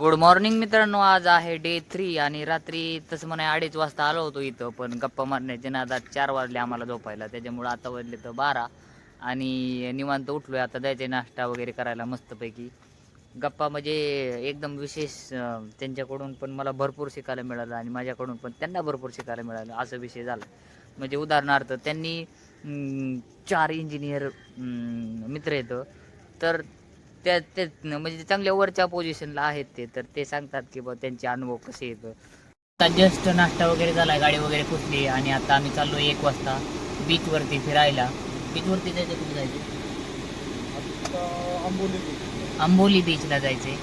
Good morning मित्रांनो आज आहे डे थ्री आणि रात्री तसं म्हणे अडीच वाजता आलो होतो इथं पण गप्पा मारण्याच्या नादात चार वाजले आम्हाला झोपायला त्याच्यामुळं आता वाजले तर बारा. आणि निवांत उठलोय आता द्यायचे नाश्ता वगैरे करायला मस्तपैकी. गप्पा म्हणजे एकदम विशेष त्यांच्याकडून पण मला भरपूर शिकायला मिळालं आणि माझ्याकडून पण त्यांना भरपूर शिकायला मिळालं असं विषय झाला. म्हणजे उदाहरणार्थ त्यांनी चार इंजिनियर मित्र येतं. तर त्या ते म्हणजे चांगल्या वरच्या पोझिशनला आहेत ते तर ते सांगतात की बा त्यांचे अनुभव कसे येतं आता जस्ट नाश्ता वगैरे झाला गाडी वगैरे फुटली आणि आता आम्ही चाललो एक वाजता बीचवरती फिरायला. बीचवरती जायचं कुठे जायचं? आंबोली बीचला जायचे.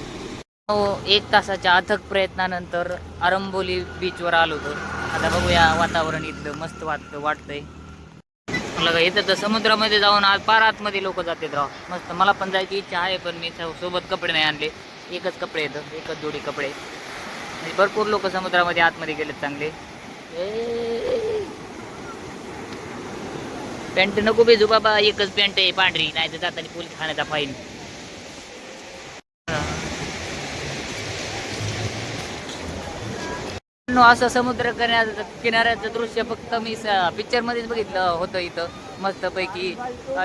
हो एक तासाच्या अथक प्रयत्नानंतर आरंबोली बीचवर आलो होतो. आता बघूया वातावरण इथलं मस्त वाटतं वाटतंय. लगा इथं तर समुद्रामध्ये जाऊन आज पार आतमध्ये लोक जातात राव. मस्त. मला पण जायची इच्छा आहे पण मी सोबत कपडे नाही आणले. एकच कपडे येतं एकच जोडी कपडे म्हणजे भरपूर लोक समुद्रामध्ये आतमध्ये गेलेत चांगले. पॅन्ट नको भेजू बाबा एकच पॅन्ट आहे पांढरी. नाही तर जाताना पोलीस खाण्याचा फाईन असं समुद्र किनाऱ्याचं किनाऱ्याचं दृश्य फक्त मी पिक्चर मध्येच बघितलं होतं इथं मस्तपैकी.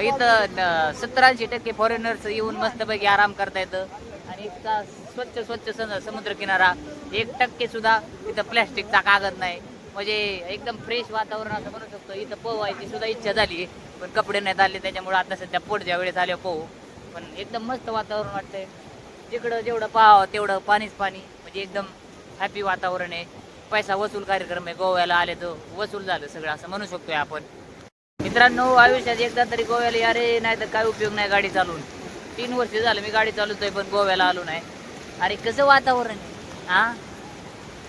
इथं सत्तर ऐंशी टक्के फॉरेनर्स येऊन मस्तपैकी आराम करता येतं. आणि इतका स्वच्छ स्वच्छ स- समुद्र किनारा. एक टक्के सुद्धा इथं प्लॅस्टिकचा कागद नाही. म्हणजे एकदम फ्रेश वातावरण असं म्हणू शकतो. इथं पोवायची सुद्धा इच्छा झाली पण कपडे नाही आले त्याच्यामुळे आता सध्या पोटच्या वेळेस आले पोहू. पण एकदम मस्त वातावरण वाटतंय. जिकडं जेवढं पाहावं तेवढं पाणीच पाणी. म्हणजे एकदम हॅपी वातावरण आहे. पैसा वसूल कार्यक्रम आहे गोव्याला आले तर वसूल झालं सगळं असं म्हणू शकतोय आपण. मित्रांनो आयुष्यात एकदा तरी गोव्याला या रे नाही तर काय उपयोग नाही गाडी चालवून. तीन वर्ष झालं मी गाडी चालवतोय पण गोव्याला आलो नाही. अरे कसं वातावरण आहे? हा?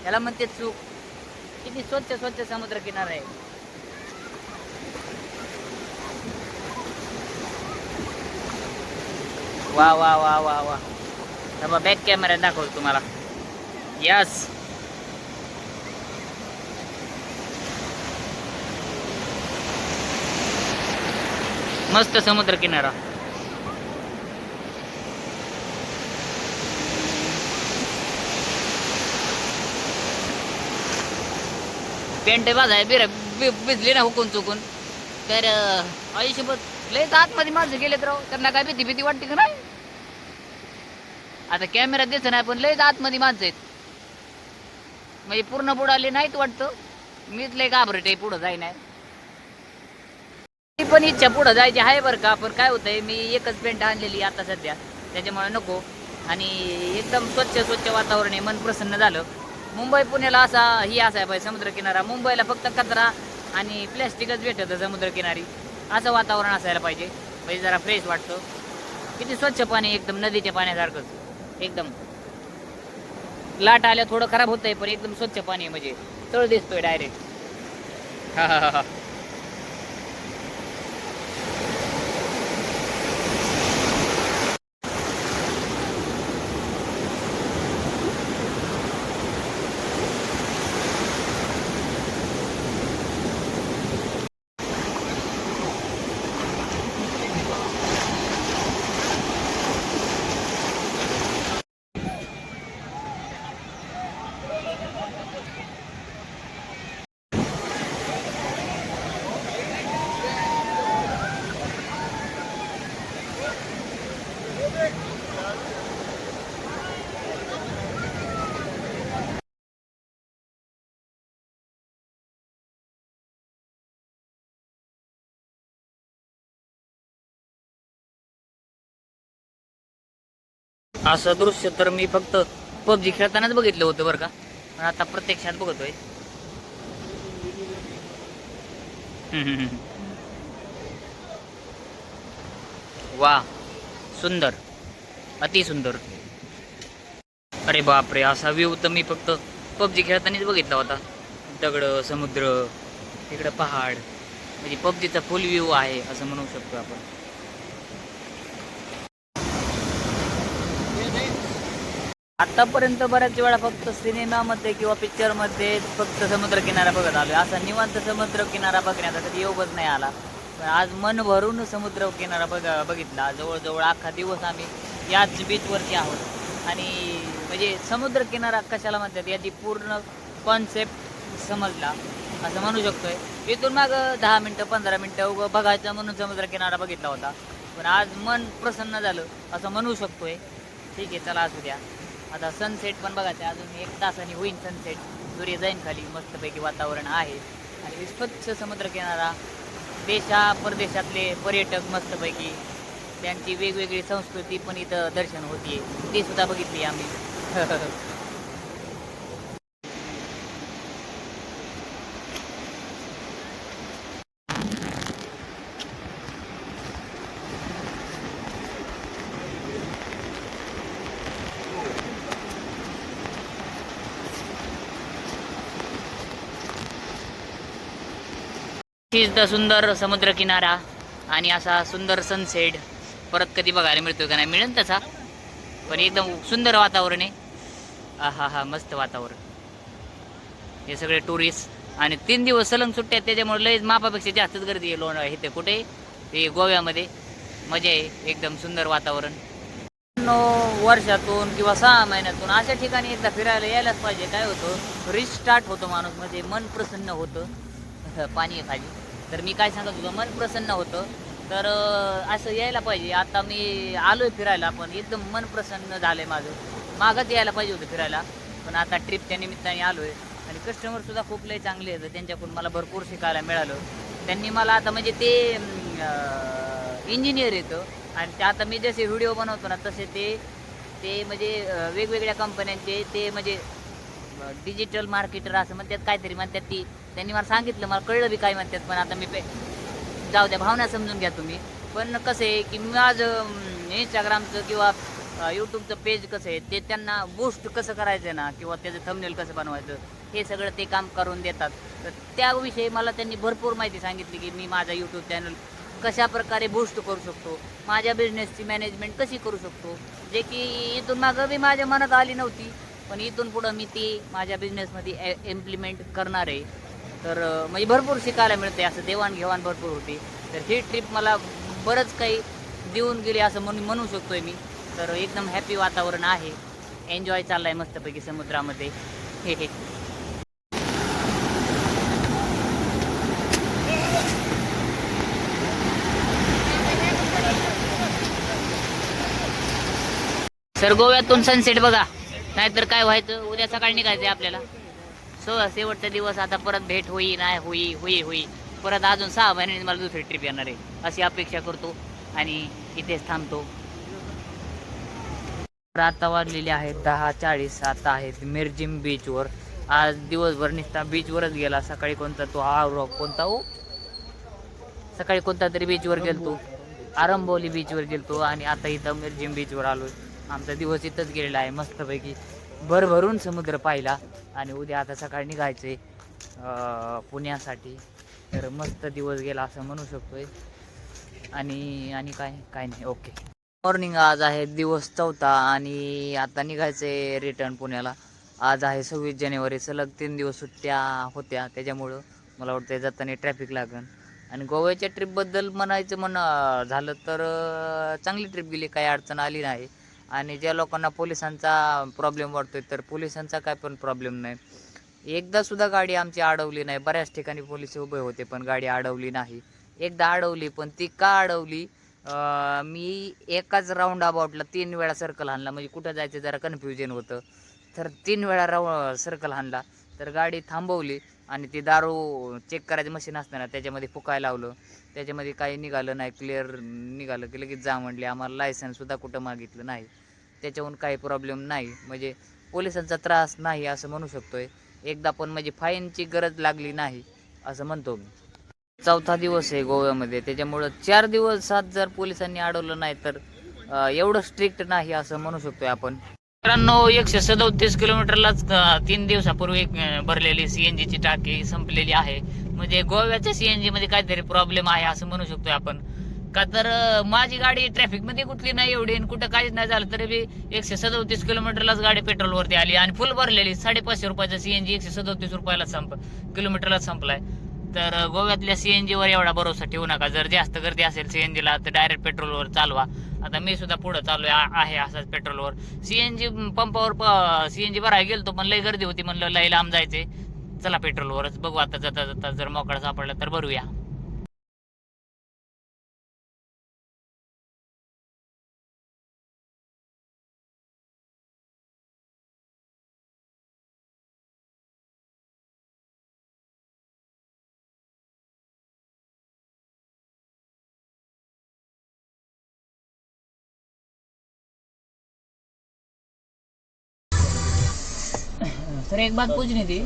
त्याला म्हणते चूक. किती स्वच्छ स्वच्छ समुद्र किनारा आहे. वा वा वा वा वा. बॅक कॅमेरा दाखवतो तुम्हाला. यस मस्त समुद्र किनारा. पेंट बाजाय बिर भिजली ना हुकून चुकून. तर अं, आयुष्यभर लयच आतमध्ये माणसं गेलेत राव. त्यांना काय भीती भीती वाटते का नाही? आता कॅमेरा दिसत नाही पण लयच आतमध्ये माणसं आहेत. म्हणजे पूर्ण बुडाली नाहीत वाटतं. मीच लय घाबरट आहे पुढं जाई नाही ती पण इच्छा पुढं जायची आहे बरं का पण काय होतंय मी एकच पेंट आणलेली आता सध्या. त्याच्यामुळे नको. आणि एकदम स्वच्छ स्वच्छ वातावरण आहे मन प्रसन्न झालं. मुंबई पुण्याला असा ही असाय पाहिजे समुद्रकिनारा. मुंबईला फक्त कचरा आणि प्लॅस्टिकच भेटतं समुद्रकिनारी. असं वातावरण असायला पाहिजे. म्हणजे जरा फ्रेश वाटतं. किती स्वच्छ पाणी एकदम नदीच्या पाण्यासारखंच एकदम. लाट आल्या थोडं खराब होतंय पण एकदम स्वच्छ पाणी आहे म्हणजे. तळ दिसतोय डायरेक्ट हा हा हा असं दृश्य तर मी फक्त पबजी खेळतानाच बघितलं होतं बरं का. पण आता प्रत्यक्षात बघतोय. वा सुंदर. अति सुंदर. अरे बापरे असा व्ह्यू तर मी फक्त पबजी खेळतानाच बघितला होता. दगड समुद्र तिकडं पहाड. म्हणजे पबजीचा फुल व्ह्यू आहे असं म्हणू शकतो आपण. आतापर्यंत बऱ्याच वेळा फक्त सिनेमामध्ये किंवा पिक्चरमध्ये फक्त समुद्रकिनारा बघत आलो असा निवांत समुद्रकिनारा बघण्याचा कधी योगच नाही आला. पण आज मन भरून समुद्रकिनारा बघ बघितला. जवळजवळ अख्खा दिवस आम्ही याच बीचवरती आहोत. आणि म्हणजे समुद्र किनारा कशाला म्हणतात? याची पूर्ण कॉन्सेप्ट समजला. असं म्हणू शकतोय. इथून मागं दहा मिनटं पंधरा मिनटं उगं बघायचं म्हणून समुद्र किनारा बघितला होता. पण आज मन प्रसन्न झालं. असं म्हणू शकतोय. ठीक आहे चला असू द्या. आता सनसेट पण बघायचं आहे. अजून एक तासाने होईल सनसेट सूर्य जाईन खाली मस्तपैकी वातावरण आहे. आणि स्वच्छ समुद्र किनारा देशा परदेशातले पर्यटक मस्तपैकी त्यांची वेगवेगळी संस्कृती पण इथं दर्शन होती ती सुद्धा बघितली आम्ही. इज द सुंदर समुद्रकिनारा आणि असा सुंदर सनसेट परत कधी बघायला मिळतो का नाही मिळेल तसा पण एकदम सुंदर वातावरण आहे. हा हा हा मस्त वातावरण. हे सगळे टुरिस्ट आणि तीन दिवस सलंग सुट्ट्या आहेत, त्याच्यामुळे लयच मापापेक्षा जास्तच गर्दी आहे लोण इथे कुठे? ते गोव्यामध्ये. मजा आहे एकदम सुंदर वातावरण. वर्षातून किंवा सहा महिन्यातून अशा ठिकाणी एकदा फिरायला यायलाच पाहिजे. काय होतं? रिस्टार्ट होतो माणूस म्हणजे मन प्रसन्न होतं. पाणी आहे खाली. तर मी काय सांगत होतो मन प्रसन्न होतं. तर असं यायला पाहिजे. आता मी आलोय फिरायला पण एकदम मन प्रसन्न झालंय माझं. मागच यायला पाहिजे होतं फिरायला पण आता ट्रिपच्या निमित्ताने आलोय. आणि कस्टमर सुद्धा खूप लय चांगले आहेत. त्यांच्याकडून मला भरपूर शिकायला मिळालं. त्यांनी मला आता म्हणजे ते इंजिनियर येतं. आणि ते आता मी जसे व्हिडिओ बनवतो ना तसे ते ते म्हणजे वेगवेगळ्या कंपन्यांचे ते म्हणजे डिजिटल मार्केटर असं म्हणतात काहीतरी म्हणतात ती. त्यांनी मला सांगितलं मला कळलं बी काय म्हणतात पण आता मी पे जाऊ द्या भावना समजून घ्या तुम्ही. पण कसं आहे की माझं इंस्टाग्रामचं किंवा यूट्यूबचं पेज कसं आहे ते त्यांना बूस्ट कसं करायचं ना किंवा त्याचं थंबनेल कसं बनवायचं हे सगळं ते काम करून देतात. तर त्याविषयी मला त्यांनी भरपूर माहिती सांगितली की मी माझा यूट्यूब चॅनल कशा प्रकारे बूस्ट करू शकतो माझ्या बिझनेसची मॅनेजमेंट कशी करू शकतो जे की इथून मागं बी माझ्या मनात आली नव्हती पण इथून पुढं मी ती माझ्या बिझनेसमध्ये इम्प्लिमेंट करणार आहे. तर म्हणजे भरपूर शिकायला मिळते असं देवाणघेवाण भरपूर होती. तर ही ट्रिप मला बरंच काही देऊन गेली असं म्हणून म्हणू शकतोय मी. तर एकदम हॅपी वातावरण आहे. एन्जॉय चाललाय मस्तपैकी समुद्रामध्ये. हे हे. सर गोव्यातून सनसेट बघा. नाहीतर काय व्हायचं? उद्या सकाळी निघायचंय आपल्याला. सो शेवटचा दिवस आता परत भेट होई नाही होई होई होई. परत अजून सहा महिन्यांनी मला दुसरी ट्रिप येणार आहे अशी अपेक्षा करतो आणि इथेच थांबतो. आता वाजलेले आहेत दहा चाळीस आता आहेत मिरजिम बीचवर आज दिवसभर निसता बीचवरच गेला सकाळी कोणता तो हा कोणता हो? सकाळी कोणता तरी बीचवर गेलतो. आरंबोली बीचवर गेलतो आणि आता इथं मिरजिम बीचवर आलोय. आमचा दिवस इथंच गेलेला आहे मस्तपैकी भरभरून समुद्र पाहिला. आणि उद्या आता सकाळी निघायचंय आहे पुण्यासाठी. तर मस्त दिवस गेला असं म्हणू शकतोय. आणि आणि काय काय नाही ओके. मॉर्निंग आज आहे दिवस चौथा आणि आता निघायचंय रिटर्न पुण्याला. आज आहे सव्वीस जानेवारी सलग तीन दिवस सुट्ट्या होत्या त्याच्यामुळं मला वाटतं जाताना ट्रॅफिक लागन. आणि गोव्याच्या ट्रिपबद्दल म्हणायचं म्हण झालं तर चांगली ट्रिप गेली काही अडचण आली नाही. आणि ज्या लोकांना पोलिसांचा प्रॉब्लेम वाटतोय तर पोलिसांचा काय पण प्रॉब्लेम नाही. एकदा सुद्धा गाडी आमची अडवली नाही. बऱ्याच ठिकाणी पोलीस उभे होते पण गाडी अडवली नाही. एकदा अडवली पण ती का अडवली? मी एकाच राऊंड अबाउटला तीन वेळा सर्कल हाणला. म्हणजे कुठं जायचं जरा कन्फ्युजन होतं. तर तीन वेळा राऊ सर्कल हाणला. तर गाडी थांबवली. आणि ती दारू चेक करायची मशीन असतं ना त्याच्यामध्ये फुकायला लावलं. त्याच्यामध्ये काही निघालं नाही क्लिअर निघालं की लगेच जा म्हणले. आम्हाला लायसन्ससुद्धा कुठं मागितलं नाही. त्याच्याहून काही प्रॉब्लेम नाही. म्हणजे पोलिसांचा त्रास नाही असं म्हणू शकतोय. एकदा पण म्हणजे फाईनची गरज लागली नाही असं म्हणतो मी. चौथा दिवस आहे गोव्यामध्ये. त्याच्यामुळं चार दिवसात जर पोलिसांनी अडवलं नाही तर एवढं स्ट्रिक्ट नाही असं म्हणू शकतोय आपण. मित्रांनो एकशे सदोतीस किलोमीटरलाच तीन दिवसापूर्वी एक, भरलेली सीएनजी ची टाकी संपलेली आहे. म्हणजे गोव्याच्या सीएनजी मध्ये काहीतरी प्रॉब्लेम आहे असं म्हणू शकतोय आपण. का तर माझी गाडी ट्रॅफिकमध्ये कुठली नाही एवढी आणि कुठं काहीच नाही झालं तरी बी एकशे सदोतीस किलोमीटरलाच गाडी पेट्रोलवरती आली आणि फुल भरलेली साडेपाचशे रुपयाचा सीएनजी एकशे सदोतीस रुपयाला संप किलोमीटरला संपलाय. तर गोव्यातल्या गोव्यातल्या सीएनजी वर एवढा भरोसा ठेवू नका. जर जास्त गर्दी असेल सीएनजी ला तर डायरेक्ट पेट्रोलवर चालवा. आता मी सुद्धा पुढे चालू आहे असाच पेट्रोलवर सीएनजी पंपावर सीएनजी भरायला गेलतो पण लय गर्दी होती म्हणलं लय लांब जायचे चला पेट्रोलवरच बघू आता जाता जाता जर मोकळा सापडला तर भरूया. सर एक बात पूछनी थी।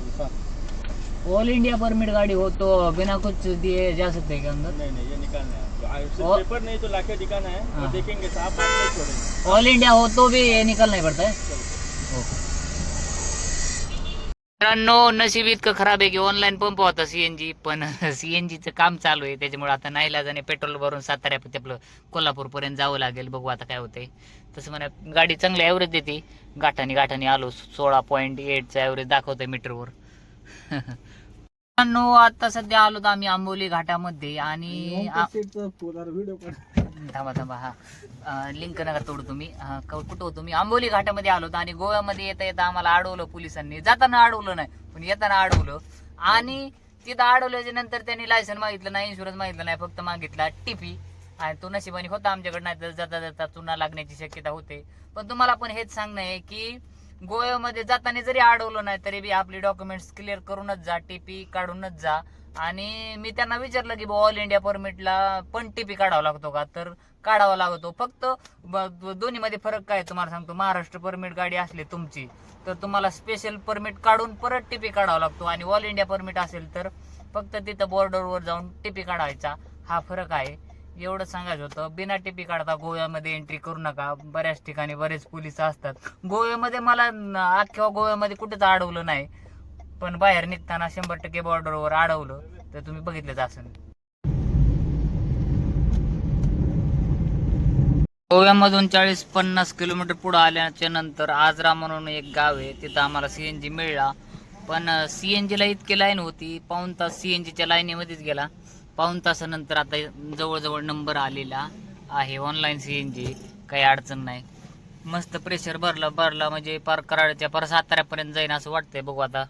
ऑल इंडिया परमिट गाड़ी हो तो बिना कुछ दिए जा सकते हैं अंदर? नहीं नहीं ये निकालना है। और- पेपर नहीं तो लाके दिखाना है। हाँ। देखेंगे ऑल इंडिया हो तो भी ये निकलना ही पड़ता है। मित्रांनो नशीब इतकं खराब आहे की ऑनलाईन पंप होता सीएनजी पण सीएनजीचं काम चालू आहे. त्याच्यामुळे आता नाही लाजाने पेट्रोल भरून साताऱ्या आपलं कोल्हापूर पर्यंत जावं लागेल. बघू आता काय होतंय. तसं म्हणा गाडी चांगली ॲव्हरेज देते. गाठाने गाठाने आलो सोळा पॉईंट एटचा ॲव्हरेज दाखवतोय मीटरवर मित्रांनो आता सध्या आलो तर आम्ही आंबोली घाटामध्ये आणि थांबा थांबा हा. लिंक नका तोडू तुम्ही. कुठं होतो मी आंबोली घाटामध्ये आलो होतो आणि गोव्यामध्ये येता येता आम्हाला अडवलं पोलिसांनी. जाताना अडवलं नाही पण येताना अडवलं आणि तिथं अडवल्याच्या नंतर त्यांनी लायसन मागितलं नाही इन्शुरन्स मागितलं नाही फक्त मागितला टीपी आणि तो नशिबाने होता आमच्याकडे नाही तर जाता जाता चुना लागण्याची शक्यता होते. पण तुम्हाला पण हेच सांगणं आहे की गोव्यामध्ये जाताना जरी अडवलं नाही तरी बी आपली डॉक्युमेंट्स क्लिअर करूनच जा टीपी काढूनच जा. आणि मी त्यांना विचारलं की ऑल इंडिया परमिटला पण टीपी काढावा लागतो का? तर काढावा लागतो. फक्त दोन्हीमध्ये फरक काय तुम्हाला सांगतो? महाराष्ट्र परमिट गाडी असली तुमची तर तुम्हाला स्पेशल परमिट काढून परत टीपी काढावा लागतो. आणि ऑल इंडिया परमिट असेल तर फक्त तिथं बॉर्डरवर जाऊन टीपी काढायचा. हा फरक आहे. एवढं सांगायचं होतं. बिना टीपी काढता गोव्यामध्ये एंट्री करू नका. बऱ्याच ठिकाणी बरेच पोलीस असतात. गोव्यामध्ये मला अख्ख्या गोव्यामध्ये कुठेच अडवलं नाही. पण बाहेर निघताना शंभर टक्के बॉर्डरवर अडवलं तर तुम्ही बघितलंच असेल. गोव्यामधून चाळीस पन्नास किलोमीटर पुढे आल्याच्यानंतर आजरा म्हणून एक गाव आहे तिथं आम्हाला सीएनजी मिळला. पण सीएनजीला इतकी लाईन होती पाऊन तास सीएनजीच्या लाईनीमध्येच गेला. पाऊन तासानंतर आता जवळजवळ नंबर आलेला आहे ऑनलाईन सीएनजी काही अडचण नाही. मस्त प्रेशर भरला भरला म्हणजे पार कराडच्या पार साताऱ्यापर्यंत जाईन असं वाटतंय बघू आता.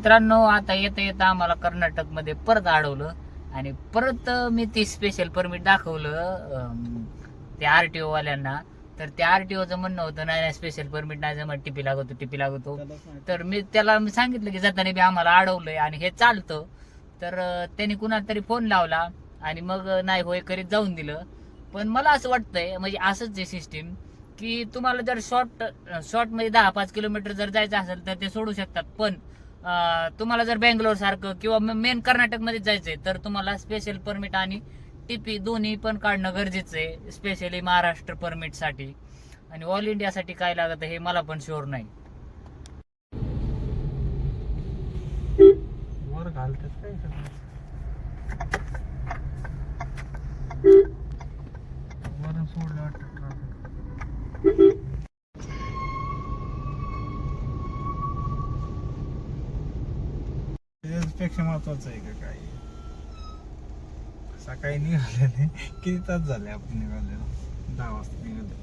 मित्रांनो आता येता येता आम्हाला कर्नाटकमध्ये परत अडवलं आणि परत मी ती स्पेशल परमिट दाखवलं त्या आरटीओ वाल्यांना. तर त्या आरटीओचं म्हणणं होतं नाही नाही स्पेशल परमिट नाही जमत टिपी लागतो टिपी लागतो तर मी त्याला मी सांगितलं की जाताना बी आम्हाला अडवलंय आणि हे चालतं. तर त्यांनी कुणाला तरी फोन लावला आणि मग नाही होय करीत जाऊन दिलं. पण मला असं वाटतंय म्हणजे असंच आहे सिस्टीम की तुम्हाला जर शॉर्ट शॉर्टमध्ये दहा पाच किलोमीटर जर जायचं असेल तर ते सोडू शकतात. पण तुम्हाला जर बेंगलोर सारखं किंवा मेन कर्नाटकमध्ये जायचंय तर तुम्हाला स्पेशल परमिट आणि टीपी दोन्ही पण काढणं गरजेचं आहे स्पेशली महाराष्ट्र परमिटसाठी आणि ऑल इंडियासाठी काय लागत हे मला पण शुअर नाही. सोडलं त्याच्यापेक्षा महत्वाचं आहे का काय सकाळी निघालेले किती तास झाले आपण निघालेलो? दहा वाजता निघाले.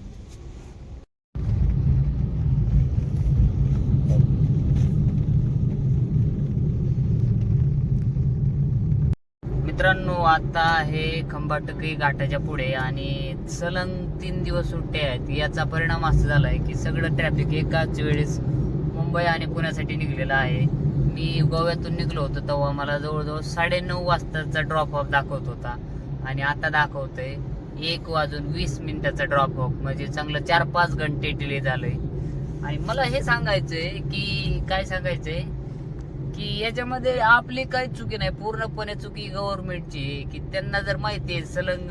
मित्रांनो आता हे खंबाटकी घाटाच्या पुढे आणि सलंग तीन दिवस सुट्टे आहेत. याचा परिणाम असा झालाय की सगळं ट्रॅफिक एकाच वेळेस मुंबई आणि पुण्यासाठी निघलेलं आहे. मी गोव्यातून निघलो होतो तेव्हा मला जवळजवळ साडेनऊ वाजताचा ड्रॉप ऑफ दाखवत होता. आणि आता दाखवतोय एक वाजून वीस मिनिटाचा ड्रॉप ऑफ म्हणजे चांगलं चार पाच घंटे डिले झालंय. आणि मला हे सांगायचंय की काय सांगायचंय? की याच्यामध्ये आपली काही चुकी नाही पूर्णपणे चुकी गव्हर्नमेंटची की त्यांना जर माहिती आहे सलंग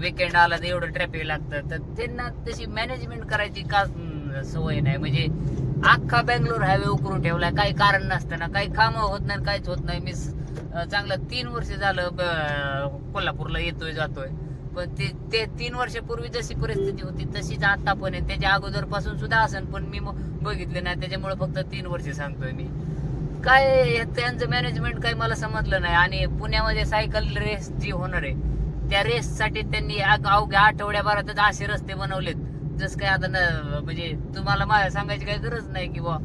विकेंड आला तर एवढं ट्रॅफिक लागतं तर त्यांना तशी मॅनेजमेंट करायची का सवय नाही. म्हणजे अख्खा बेंगलोर हायवे उकरून ठेवलाय. काही कारण नसताना काही कामं होत नाही काहीच होत नाही. मी चांगलं तीन वर्ष झालं ब- कोल्हापूरला येतोय जातोय. पण ते ते तीन वर्षापूर्वी जशी परिस्थिती होती तशीच आता पण आहे. त्याच्या अगोदरपासून सुद्धा असन पण मी बघितले नाही. त्याच्यामुळे फक्त तीन वर्ष सांगतोय मी. काय त्यांचं मॅनेजमेंट काही मला समजलं नाही. आणि पुण्यामध्ये सायकल रेस जी होणार आहे त्या रेससाठी त्यांनी अग- अवघ्या आठवड्याभरातच असे रस्ते बनवलेत. जस काय आता न- म्हणजे तुम्हाला मला सांगायची काही गरज नाही की बुवा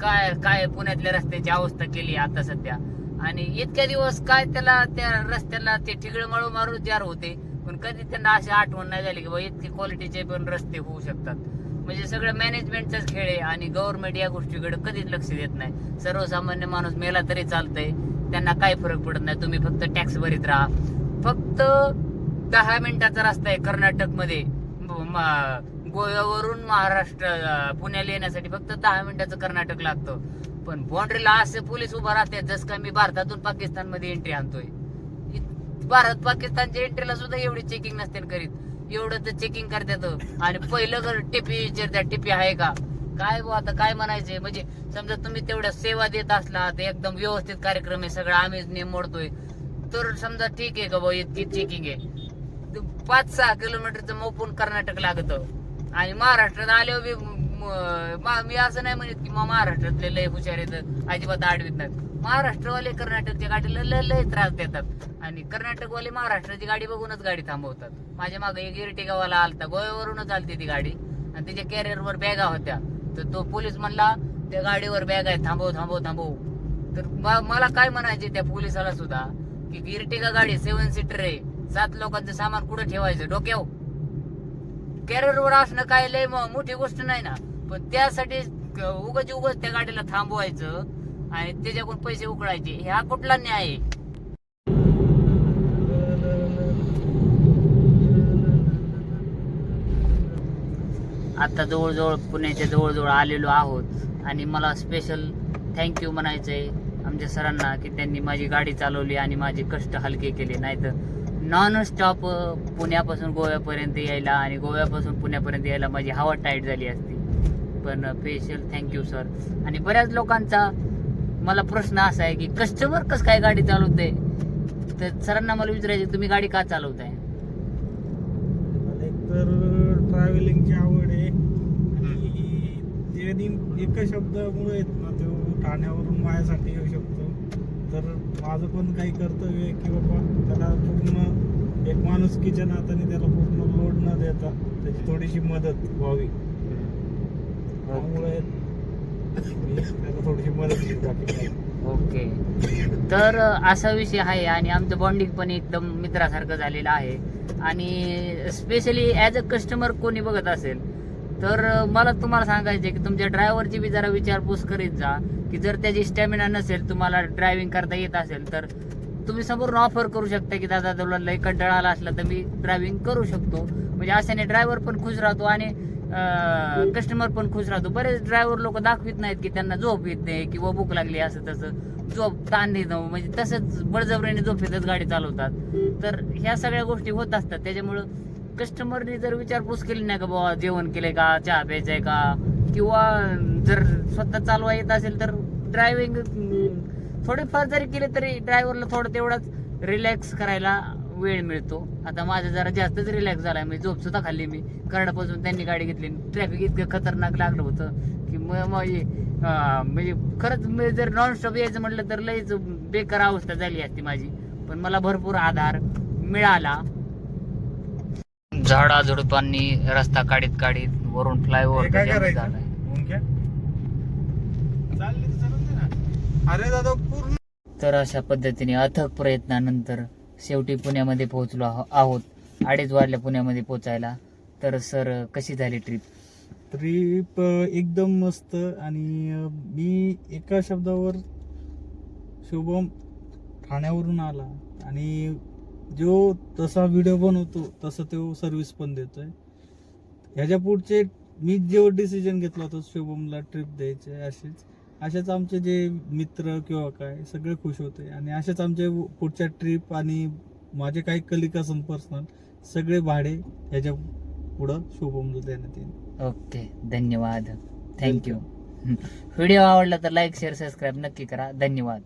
काय काय पुण्यातल्या रस्त्याची अवस्था केली आता सध्या. आणि इतक्या दिवस काय त्याला त्या रस्त्याला ते ठिगळ मळू मारू जार होते. पण कधी त्यांना अशी आठवण नाही झाली की बा इतके क्वालिटीचे पण रस्ते होऊ शकतात. म्हणजे सगळं मॅनेजमेंटचाच खेळ आहे आणि गव्हर्नमेंट या गोष्टीकडे कधीच लक्ष देत नाही. सर्वसामान्य माणूस मेला तरी चालतंय. त्यांना काही फरक पडत नाही. तुम्ही फक्त टॅक्स भरीत राहा. फक्त दहा मिनिटाचा रस्ता आहे कर्नाटकमध्ये. गोव्यावरून महाराष्ट्र पुण्याला येण्यासाठी फक्त दहा मिनिटाचं कर्नाटक लागतं. पण बॉन्ड्रीला असे पोलीस उभा राहतात जस का मी भारतातून पाकिस्तानमध्ये एंट्री आणतोय भारत पाकिस्तानच्या एंट्रीला सुद्धा एवढी चेकिंग नसते करीत. एवढं तर चेकिंग करतात. आणि पहिलं घर टिपी विचारतात टिपी आहे का? काय बुवा आता काय म्हणायचंय? म्हणजे समजा तुम्ही तेवढ्या सेवा देत असला तर एकदम व्यवस्थित कार्यक्रम आहे सगळं आम्हीच नेम मोडतोय. तर समजा ठीक आहे का बुवा इतकी चेकिंग आहे. पाच सहा किलोमीटरचं मोपून कर्नाटक लागत. आणि महाराष्ट्रात आल्यावर बी मी असं नाही म्हणत की मग महाराष्ट्रातले लय हुशार येतात अजिबात आडवीत नाहीत. महाराष्ट्रवाले कर्नाटकच्या गाडीला लय त्रास देतात. आणि कर्नाटकवाले महाराष्ट्राची गाडी बघूनच गाडी थांबवतात. माझ्या मागे एक इरटिगावाला आलता गोव्यावरूनच आलती ती गाडी. आणि तिच्या कॅरियरवर बॅगा होत्या. तर तो पोलीस म्हणला त्या गाडीवर बॅग आहे थांबव थांबव थांबव. तर मला काय म्हणायचे त्या पोलिसाला सुद्धा की इर्टिगा गाडी सेवन सीटर आहे. सात लोकांचं सामान कुठं ठेवायचं? डोक्यावर. कॅरियरवर असणं काय लय मोठी गोष्ट नाही ना. पण त्यासाठी उगाच उगाच त्या गाडीला थांबवायचं आणि त्याच्याकडून पैसे उकळायचे. हा कुठला न्याय आहे? आता जवळजवळ पुण्याच्या जवळजवळ आलेलो आहोत आणि मला स्पेशल थँक्यू म्हणायचंय आमच्या सरांना की त्यांनी माझी गाडी चालवली आणि माझे कष्ट हलके केले. नाही तर नॉन स्टॉप पुण्यापासून गोव्यापर्यंत यायला आणि गोव्यापासून पुण्यापर्यंत यायला माझी हवा टाईट झाली असती. पण स्पेशल थँक्यू सर आणि बऱ्याच लोकांचा मला प्रश्न असा आहे की कस्टमर कसं काय गाडी चालवते तर सरांना मला विचारायचे तुम्ही गाडी का चालवताय? तर ट्रॅव्हलिंगची आवड आहे. आणि एका शब्दामुळे ठाण्यावरून माझ्यासाठी तर माझं पण काही कर्तव्य आहे की बाबा त्याला पूर्ण एक माणुसकीच्या नात्याने त्याला पूर्ण लोड न देता त्याची थोडीशी मदत व्हावी. त्यामुळे त्याला थोडीशी मदत बाकी ओके. तर असा विषय आहे आणि आमचं बॉन्डिंग पण एकदम मित्रासारखं झालेलं आहे. आणि स्पेशली ॲज अ कस्टमर कोणी बघत असेल तर मला तुम्हाला सांगायचं आहे की तुमच्या ड्रायव्हरची बी जरा विचारपूस करीत जा. की जर त्याची स्टॅमिना नसेल तुम्हाला ड्रायव्हिंग करता येत असेल तर तुम्ही समोरून ऑफर करू शकता की दादा तुला लय कंटाळा आला असला तर मी ड्रायव्हिंग करू शकतो. म्हणजे अशाने ड्रायव्हर पण खुश राहतो आणि कस्टमर पण खुश राहतो. बरेच ड्रायव्हर लोक दाखवित नाहीत की त्यांना झोप येत नाही किंवा भूक लागली असं तसं. झोप ताण येतं म्हणजे तसंच बळजबरीने झोप येतच गाडी चालवतात. तर ह्या सगळ्या गोष्टी होत असतात. त्याच्यामुळं कस्टमरने जर विचारपूस केली नाही का बाबा जेवण केलंय का चहा प्यायचंय का? किंवा जर स्वतः चालवा येत असेल तर ड्रायव्हिंग थोडेफार जरी केले तरी ड्रायव्हरला थोडं तेवढाच रिलॅक्स करायला वेळ मिळतो. आता माझं जरा जास्तच रिलॅक्स झाला मी झोप सुद्धा खाल्ली मी. करडापासून त्यांनी गाडी घेतली. ट्रॅफिक इतकं खतरनाक लागलं होतं की मग म्हणजे खरंच मी जर नॉनस्टॉप यायचं म्हटलं तर लईच बेकार अवस्था झाली असती माझी. पण मला भरपूर आधार मिळाला. झाडा झुडपांनी रस्ता काढीत काढीत वरून फ्लायओव्हर काय करायचं? चालली तर चालून दे ना. अरे दादा पूर्ण तर अशा पद्धतीने अथक प्रयत्नानंतर शेवटी पुण्यामध्ये पोहोचलो आहो- आहोत. अडीच वाजल्या पुण्यामध्ये पोचायला तर सर कशी झाली ट्रिप? ट्रिप एकदम मस्त. आणि अ, मी एका शब्दावर शुभम ठाण्यावरून आला. आणि जो तसा व्हिडिओ बनवतो तसं तो सर्व्हिस पण देतोय. ह्याच्या पुढचे मी जो डिसिजन घेतला होता शुभमला ट्रिप द्यायचे असेच असेच आमचे जे मित्र किंवा काय सगळे खुश होते. आणि असेच आमचे पुढच्या ट्रिप आणि माझे काही कलिका पर्सनल सगळे भाडे ह्याच्या पुढं शुभमला देण्यात येईल. ओके धन्यवाद. थँक्यू व्हिडिओ आवडला तर लाईक शेअर सबस्क्राईब नक्की करा. धन्यवाद.